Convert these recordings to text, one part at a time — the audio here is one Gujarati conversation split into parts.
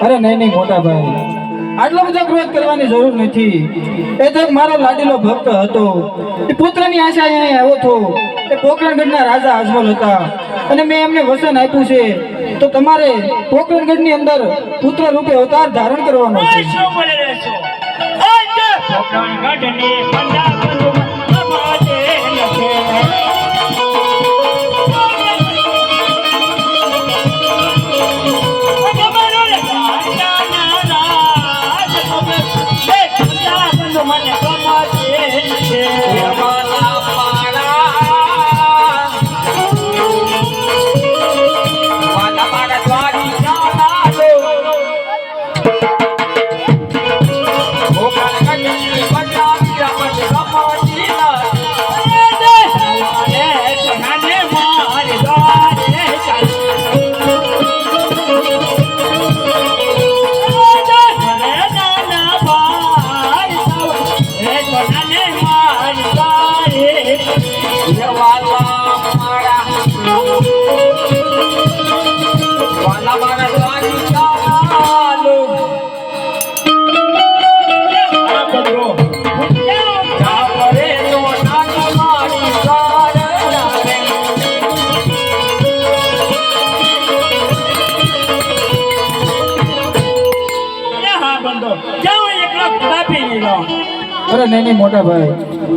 અરે નહીં નહીં મોટા ભાઈ. આટલો બધો ક્રોધ કરવાની જરૂર નથી. એ તો મારો લાડીલો ભક્ત હતો. એ પુત્રની આશા અહીંયા આવ્યો હતો. એ પોકરણગઢના રાજા અજમલ હતા. અને મેં એમને વસન આપ્યું છે. તો તમારે પોકરણગઢની અંદર પુત્ર રૂપે અવતાર ધારણ કરવાનો છે. પોકરણગઢની પંડા Come on. વાલા મારા અરે નહીં મોટા ભાઈ.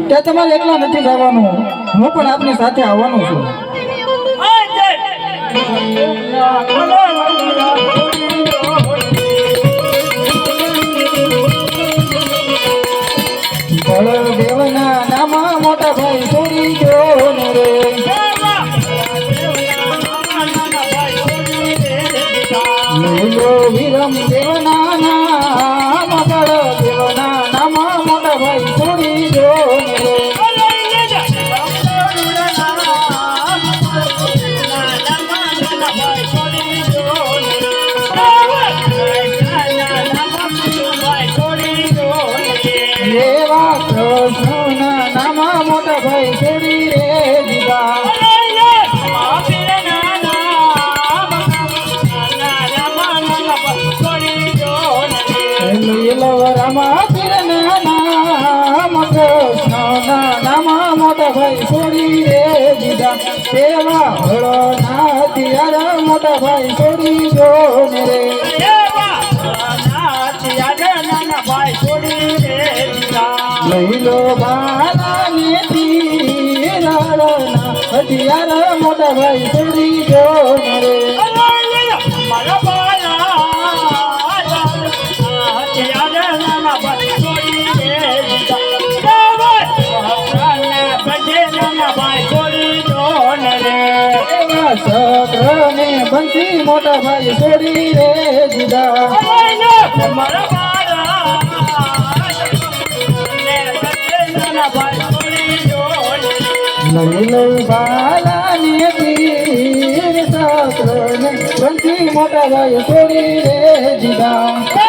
ત્યાં તમારે એકલા નથી જવાનું. હું પણ આપની સાથે આવવાનું છું. દેવના નામા મોટા ભાઈ છોડી ગયો રે. વિરમ દેવના એવા કૃષ્ણના નામા મોટા ભાઈ છોડી રે દીધા લીલવરામા પીરના નામ કૃષ્ણના નામા મોટા ભાઈ છોડી રે દીધા એવા હળના તિયારા મોટા ભાઈ છોડી જો ને રે લઈલો બાલાની તીરાળના હથિયાર મોટા ભાઈ છોડી જો ને રે એવા સક્રને બંસી મોટા ભાઈ છોડી રે દીધા. લઈલો બાલાને તીર સક્રને બંસી મોટા ભાઈ છોડી રે દીધા.